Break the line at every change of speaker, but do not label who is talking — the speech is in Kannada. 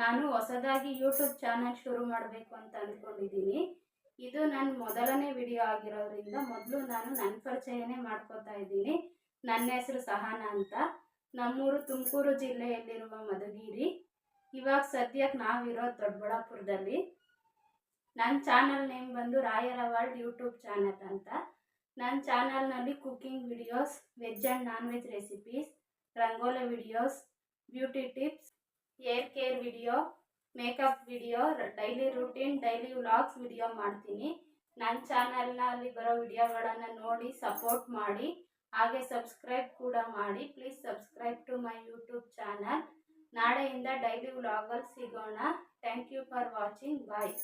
ನಾನು ಹೊಸದಾಗಿ ಯೂಟ್ಯೂಬ್ ಚಾನಲ್ ಶುರು ಮಾಡಬೇಕು ಅಂತ ಅಂದ್ಕೊಂಡಿದ್ದೀನಿ. ಇದು ನನ್ನ ಮೊದಲನೇ ವಿಡಿಯೋ ಆಗಿರೋದ್ರಿಂದ ಮೊದಲು ನಾನು ನನ್ನ ಪರಿಚಯನೇ ಮಾಡ್ಕೋತಾ ಇದ್ದೀನಿ. ನನ್ನ ಹೆಸರು ಸಹನಾ ಅಂತ. ನಮ್ಮೂರು ತುಮಕೂರು ಜಿಲ್ಲೆಯಲ್ಲಿರುವ ಮಧುಗಿರಿ. ಇವಾಗ ಸದ್ಯಕ್ಕೆ ನಾವಿರೋದು ದೊಡ್ಡಬಳ್ಳಾಪುರದಲ್ಲಿ. ನನ್ನ ಚಾನಲ್ ನೇಮ್ ಬಂದು ರಾಯರ ವರ್ಲ್ಡ್ ಯೂಟ್ಯೂಬ್ ಚಾನಲ್ ಅಂತ. ನನ್ನ ಚಾನಲ್ನಲ್ಲಿ cooking videos veg and non veg recipes rangoli videos beauty tips hair care video makeup video daily routine daily vlogs video ಮಾಡ್ತೀನಿ. ನನ್ನ ಚಾನಲ್ನಲ್ಲಿ ಬರೋ ವಿಡಿಯೋಗಳನ್ನು ನೋಡಿ ಸಪೋರ್ಟ್ ಮಾಡಿ. ಹಾಗೆ ಸಬ್ಸ್ಕ್ರೈಬ್ ಕೂಡ ಮಾಡಿ. Please subscribe to my YouTube channel ನಾಳೆಯಿಂದ ಡೈಲಿ ವ್ಲಾಗಲ್ಲಿ ಸಿಗೋಣ. Thank you for watching bye